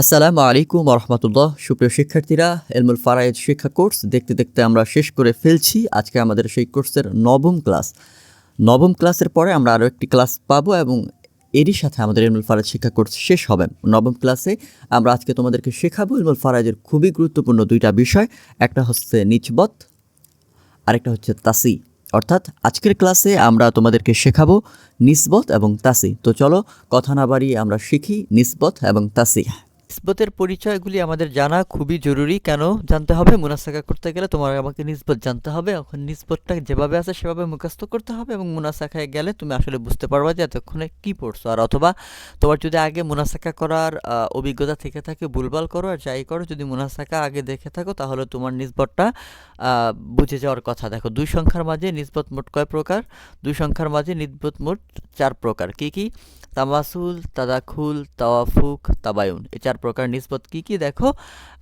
আসসালামু আলাইকুম রহমতুল্লাহ সুপ্রিয় শিক্ষার্থীরা, এলমুল ফারায়েদ শিক্ষা কোর্স দেখতে দেখতে আমরা শেষ করে ফেলছি। আজকে আমাদের সেই কোর্সের নবম ক্লাস। নবম ক্লাসের পরে আমরা আরও একটি ক্লাস পাবো এবং এরই সাথে আমাদের এলমুল ফারাজ শিক্ষা কোর্স শেষ হবে। নবম ক্লাসে আমরা আজকে তোমাদেরকে শেখাবো এলমুল ফারাজের খুবই গুরুত্বপূর্ণ দুইটা বিষয়। একটা হচ্ছে নিচবত, আরেকটা হচ্ছে তাসি। অর্থাৎ আজকের ক্লাসে আমরা তোমাদেরকে শেখাবো নিসবত এবং তাসি। তো চলো কথা না বাড়িয়ে আমরা শিখি নিসবত এবং তাসি। নিসবতের পরিচয়গুলি আমাদের জানা খুবই জরুরি। কেন জানতে হবে? মুনাসাকা করতে গেলে তোমার আমাকে নিসবত জানতে হবে। এখন নিসবতটা যেভাবে আছে সেভাবে মুখস্থ করতে হবে এবং মুনাসাকায় গেলে তুমি আসলে বুঝতে পারবা যে এতক্ষণে কী পড়ছো। আর অথবা তোমার যদি আগে মুনাসাকা করার অভিজ্ঞতা থেকে থাকে, ভুলভাল করো আর যাই করো, যদি মুনাসাকা আগে দেখে থাকো তাহলে তোমার নিসবতটা বুঝে যাওয়ার কথা। দেখো, দুই সংখ্যার মাঝে নিসবত মোট কয় প্রকার? দুই সংখ্যার মাঝে নিসবত মোট চার প্রকার। কি কি? তামাসুল, তাদাখুল, তাওয়াফুক, তাবায়ুন। এই চার প্রকার নিসবত কি কি দেখো?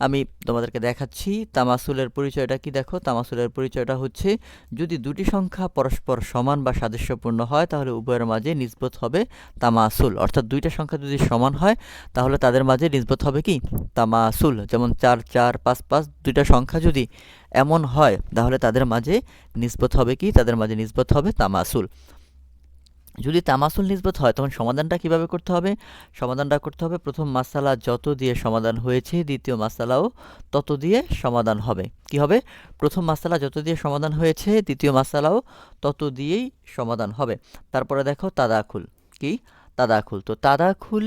আমি তোমাদেরকে দেখাচ্ছি তামাসুলের পরিচয়টা কি দেখো? তামাসুলের পরিচয়টা হচ্ছে যদি দুটি সংখ্যা পরস্পর সমান বা সাদৃশ্যপূর্ণ হয়, তাহলে উভয়ের মাঝে নিসবত হবে তামাসুল। অর্থাৎ দুইটা সংখ্যা যদি সমান হয়, তাহলে তাদের মাঝে নিসবত হবে কি? তামাসুল। যেমন চার চার, পাঁচ পাঁচ, দুইটা সংখ্যা যদি এমন হয়, তাহলে তাদের মাঝে নিসবত হবে কি? তাদের মাঝে নিসবত হবে তামাসুল। যদি তামাসুল নিসবত হয়, তখন সমাধানটা কীভাবে করতে হবে? সমাধানটা করতে হবে প্রথম মাসালা যত দিয়ে সমাধান হয়েছে, দ্বিতীয় মাসালাও তত দিয়ে সমাধান হবে। কি হবে? প্রথম মাসালা যত দিয়ে সমাধান হয়েছে, দ্বিতীয় মাসালাও তত দিয়েই সমাধান হবে। তারপরে দেখো তাদাখুল। কি? তাদাখুল। তো তাদাখুল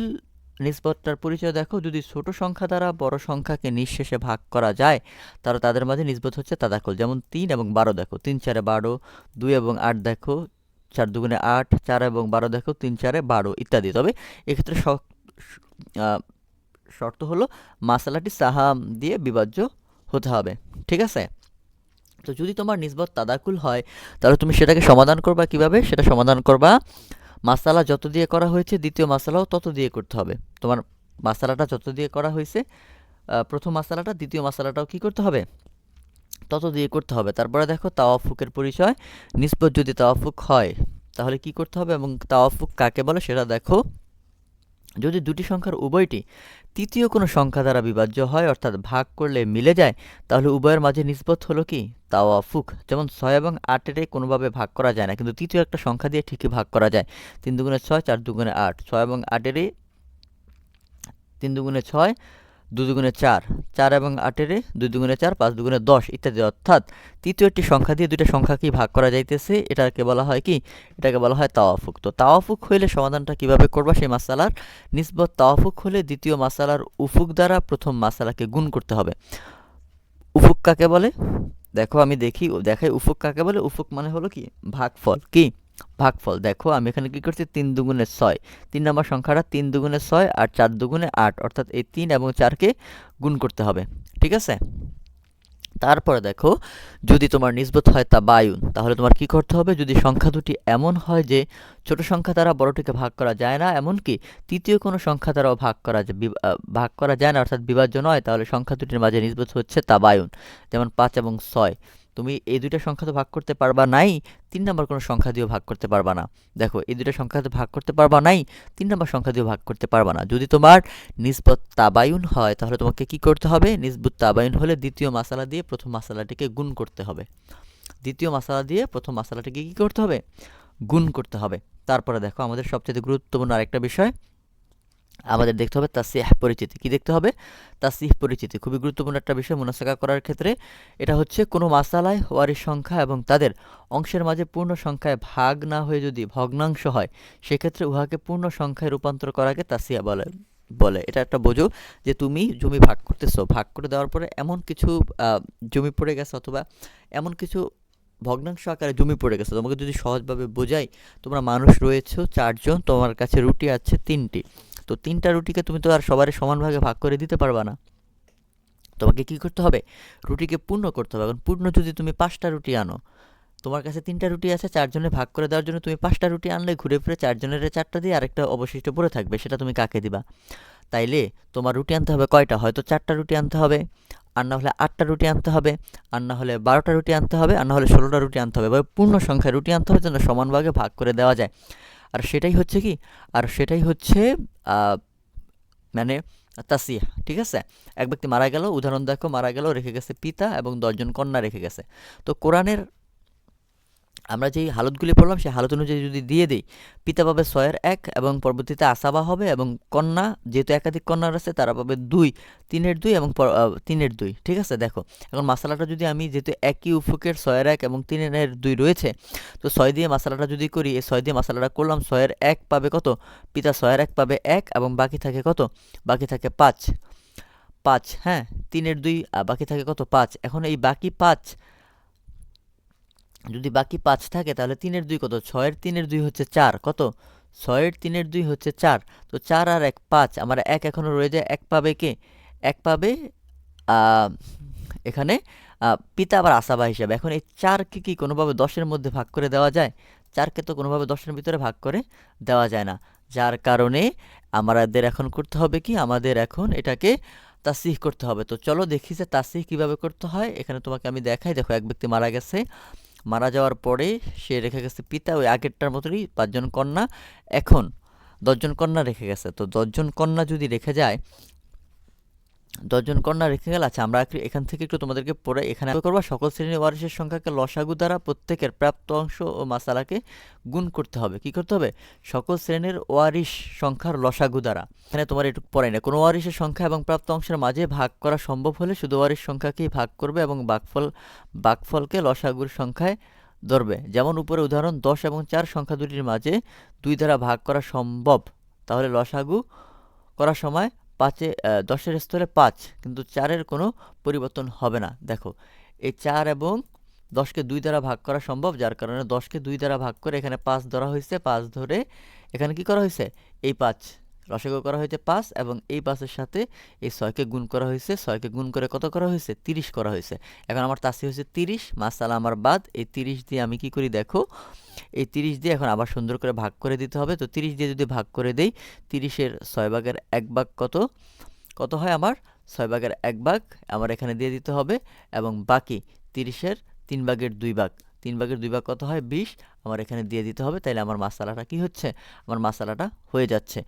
নিসবতটার পরিচয় দেখো, যদি ছোট সংখ্যা দ্বারা বড় সংখ্যাকে নিঃশেষে ভাগ করা যায়, তাহলে তাদের মাঝে নিসবত হচ্ছে তাদাখুল। যেমন তিন এবং বারো দেখো। তিন, চারে বারো, দুই এবং আট দেখো চার দুগুণে আট, চার এবং বারো দেখো, তিন, চারে বারো ইত্যাদি। তবে এক্ষেত্রে শর্ত হলো মাসালাটি সাহা দিয়ে বিভাজ্য হতে হবে, ঠিক আছে? তো যদি তোমার নিসবত তাদাকুল হয়, তাহলে তুমি সেটাকে সমাধান করবা কীভাবে? সেটা সমাধান করবা, মাসালা যত দিয়ে করা হয়েছে, দ্বিতীয় মাসালাও তত দিয়ে করতে হবে। তোমার মাসালাটা যত দিয়ে করা হয়েছে প্রথম মাসালাটা, দ্বিতীয় মাসালাটাও কি করতে হবে? তত দিয়ে করতে হবে। তারপরে দেখো তাওয়াফুকের পরিচয়। নিসবত যদি তাওয়াফুক হয়, তাহলে কি করতে হবে এবং তাওয়াফুক কাকে বলে সেটা দেখো। যদি দুটি সংখ্যার উভয়টি তৃতীয় কোনো সংখ্যা দ্বারা বিভাজ্য হয়, অর্থাৎ ভাগ করলে মিলে যায়, তাহলে উভয়ের মাঝে নিসবত হলো কি? তাওয়াফুক। যেমন ছয় এবং আটের কোনোভাবে ভাগ করা যায় না, কিন্তু তৃতীয় একটা সংখ্যা দিয়ে ঠিকই ভাগ করা যায়। তিন দুগুণে ছয়, চার দুগুণে আট। ছয় এবং আটের তিন দুগুণে ছয় দু দুগুণে চার চার এবং আটেরে দুই দুগুণে চার, পাঁচ দুগুণে দশ ইত্যাদি। অর্থাৎ তৃতীয় একটি সংখ্যা দিয়ে দুইটা সংখ্যাকেই ভাগ করা যাইতেছে। এটাকে বলা হয় কি? এটাকে বলা হয় তাওয়াফুক। তো তাওয়াফুক হইলে সমাধানটা কীভাবে করবা সেই মাসালার? নিসবত তাওয়াফুক হলে দ্বিতীয় মাসালার উফুক দ্বারা প্রথম মাসালাকে গুণ করতে হবে। উফুক কাকে বলে? দেখো আমি দেখি, দেখাই উফুক কাকে বলে? উফুক মানে হলো কি? ভাগফল। কি? ভাগফল, দেখো আমি এখানে কি করছি? তিন দুগুণে ছয়। তিন নম্বর সংখ্যাটা তিন দুগুণে ছয় আর চার দুগুণে আট, অর্থাৎ এই তিন এবং চারকে গুণ করতে হবে, ঠিক আছে? তারপরে দেখো, যদি তোমার নিসবত হয় তা বায়ুন, তাহলে তোমার কি করতে হবে? যদি সংখ্যা দুটি এমন হয় যে ছোট সংখ্যা দ্বারা বড়টিকে ভাগ করা যায় না, এমনকি তৃতীয় কোনো সংখ্যা দ্বারাও ভাগ করা ভাগ করা যায় না, অর্থাৎ বিভাজ্য নয়, তাহলে সংখ্যা দুটির মাঝে নিসবত হচ্ছে তা বায়ুন, যেমন পাঁচ এবং ছয়। তুমি এই দুইটা সংখ্যা তো ভাগ করতে পারবা নাই, তিন নম্বর কোনো সংখ্যা দিয়েও ভাগ করতে পারবা না। দেখো, এই দুইটা সংখ্যা তো ভাগ করতে পারবা নাই, তিন নম্বর সংখ্যা দিয়েও ভাগ করতে পারবা না। যদি তোমার নিসবত তাবায়ুন হয়, তাহলে তোমাকে কি করতে হবে? নিসবত তাবায়ুন হলে দ্বিতীয় মাসালা দিয়ে প্রথম মাসালাটিকে গুণ করতে হবে। দ্বিতীয় মাসালা দিয়ে প্রথম মাসালাটিকে কি করতে হবে? গুণ করতে হবে। তারপরে দেখো, আমাদের সবচেয়ে গুরুত্বপূর্ণ আরেকটা বিষয় আমাদের দেখতে হবে তাসিহ পরিচিতি। কি দেখতে হবে? তাসিহ পরিচিতি। খুবই গুরুত্বপূর্ণ একটা বিষয় মুনাসাকা করার ক্ষেত্রে। এটা হচ্ছে কোনো মাসালায় ওয়ারিশ সংখ্যা এবং তাদের অংশের মাঝে পূর্ণ সংখ্যায় ভাগ না হয়ে যদি ভগ্নাংশ হয়, সেক্ষেত্রে উহাকে পূর্ণ সংখ্যায় রূপান্তর করাকে তাসিয়া বলে বলে। এটা একটা বোঝো যে তুমি জমি ভাগ করতেছো। ভাগ করে দেওয়ার পরে এমন কিছু জমি পড়ে গেছে অথবা এমন কিছু ভগ্নাংশ আকারে জমি পড়ে গেছে। তোমাকে যদি সহজভাবে বোঝাই, তোমরা মানুষ রয়েছো, চারজন, তোমার কাছে রুটি আছে তিনটি। তো তিনটা রুটিকে তুমি তো আর সবার সমান ভাগে করে দিতে পারবা না। তোমাকে কি করতে হবে? রুটিকে পূর্ণ করতে হবে। এখন পূর্ণ যদি তুমি পাঁচটা রুটি আনো, তোমার কাছে তিনটা রুটি আছে, চারজনে ভাগ করে দেওয়ার জন্য তুমি পাঁচটা রুটি আনলে ঘুরে ফিরে চারজনের চারটা দিয়ে আরেকটা অবশিষ্ট পড়ে থাকবে, সেটা তুমি কাকে দিবা? তাইলে তোমার রুটি আনতে হবে কয়টা? হয়তো চারটা রুটি আনতে হবে, আর না হলে আটটা রুটি আনতে হবে, আর না হলে বারোটা রুটি আনতে হবে, আর না হলে ষোলোটা রুটি আনতে হবে। বা পূর্ণ সংখ্যায় রুটি আনতে হবে যেন সমান ভাগে করে দেওয়া যায়। আর সেটাই হচ্ছে কি? আর সেটাই হচ্ছে মানে তাসিয়া ঠিক আছে? এক ব্যক্তি মারা গেল, উদাহরণ দেখো, মারা গেল, রেখে গেছে পিতা এবং দশজন কন্যা রেখে গেছে। তো কোরআনের আমরা যেই হালতগুলি পড়লাম, সেই হালত অনুযায়ী যদি দিয়ে দিই, পিতা পাবে ছয়ের এক এবং পরবর্তীতে আসাবা হবে এবং কন্যা, যেহেতু একাধিক কন্যা আছে, তারা পাবে দুই, তিনের দুই এবং তিনের দুই। ঠিক আছে? দেখো, এখন মশালাটা যদি আমি যেহেতু একই উফুকের ছয়ের এক এবং তিনের দুই রয়েছে, তো ছয় দিয়ে মশালাটা যদি করি, এই ছয় দিয়ে মশালাটা করলাম, ছয়ের এক পাবে কত? পিতা ছয়ের এক পাবে এক এবং বাকি থাকে কত? বাকি থাকে পাঁচ। পাঁচ হ্যাঁ তিনের দুই বাকি থাকে কত? পাঁচ। এখন এই বাকি পাঁচ যদি বাকি পাঁচ থাকে, তাহলে তিনের দুই কত? ছয়ের তিনের দুই হচ্ছে চার, কত? ছয়ের তিনের দুই হচ্ছে চার। তো চার আর এক পাঁচ, আমার এক এখনও রয়ে যায়, এক পাবে কে? এক পাবে এখানে পিতা আবার আসাবা হিসাবে। এখন এই চারকে কি কোনোভাবে দশের মধ্যে ভাগ করে দেওয়া যায়? চারকে তো কোনোভাবে দশের ভিতরে ভাগ করে দেওয়া যায় না। যার কারণে আমাদের এখন করতে হবে কি? আমাদের এখন এটাকে তাসিহ করতে হবে। তো চলো দেখি যে তাসিহ কীভাবে করতে হয়। এখানে তোমাকে আমি দেখাই। দেখো, এক ব্যক্তি মারা গেছে। মারা যাওয়ার পরে সে রেখে গেছে পিতা, ওই আগেরটার মতনই পাঁচজন কন্যা। এখন দশজন কন্যা রেখে গেছে। তো দশজন কন্যা যদি রেখে যায় দশজন কন্যা রেখে গেল। আচ্ছা আমরা এখান থেকে একটু তোমাদেরকে পড়ে এখানে করব। সকল শ্রেণির ওয়ারিশের সংখ্যাকে লসাগু দ্বারা প্রত্যেকের প্রাপ্ত অংশ ও মাসালাকে গুণ করতে হবে। কি করতে হবে? সকল শ্রেণির ওয়ারিশ সংখ্যার লসাগু দ্বারা। এখানে তোমার একটু পড়াই না। কোনো ওয়ারিশের সংখ্যা এবং প্রাপ্ত অংশের মাঝে ভাগ করা সম্ভব হলে শুধু ওয়ারিশ সংখ্যাকেই ভাগ করবে এবং বাকফল, বাকফলকে লসাগুর সংখ্যায় ধরবে। যেমন উপরে উদাহরণ, দশ এবং চার সংখ্যা দুটির মাঝে দুই দ্বারা ভাগ করা সম্ভব। তাহলে লসাগু করার সময় পাঁচে দশের স্তরে পাঁচ, কিন্তু চারের কোনো পরিবর্তন হবে না। দেখো, এই চার এবং দশকে দুই দ্বারা ভাগ করা সম্ভব, যার কারণে দশকে দুই দ্বারা ভাগ করে এখানে পাঁচ ধরা হয়েছে। পাঁচ ধরে এখানে কি করা হয়েছে? এই পাঁচ। রসগো করা হয়েছে পাঁচ এবং এই পাঁচের সাথে এই ছয়কে গুণ করা হয়েছে, ছয়কে গুণ করে কত করা হয়েছে? তিরিশ করা হয়েছে। এখন আমার তাসি হয়েছে তিরিশ, মাসালা আমার বাদ। এই তিরিশ দিয়ে আমি কি করি দেখো? এই তিরিশ দিয়ে এখন আবার সুন্দর করে ভাগ করে দিতে হবে। তো তিরিশ দিয়ে যদি ভাগ করে দেই, তিরিশের ছয় ভাগের এক ভাগ কত? কত হয় আমার? ছয় ভাগের এক ভাগ আমার এখানে দিয়ে দিতে হবে এবং বাকি তিরিশের তিন ভাগের দুই ভাগ। তিন ভাগের দুই ভাগ কত হয়? বিশ। আমার এখানে দিয়ে দিতে হবে। তাইলে আমার মাসালাটা কি হচ্ছে? আমার মাসালাটা হয়ে যাচ্ছে।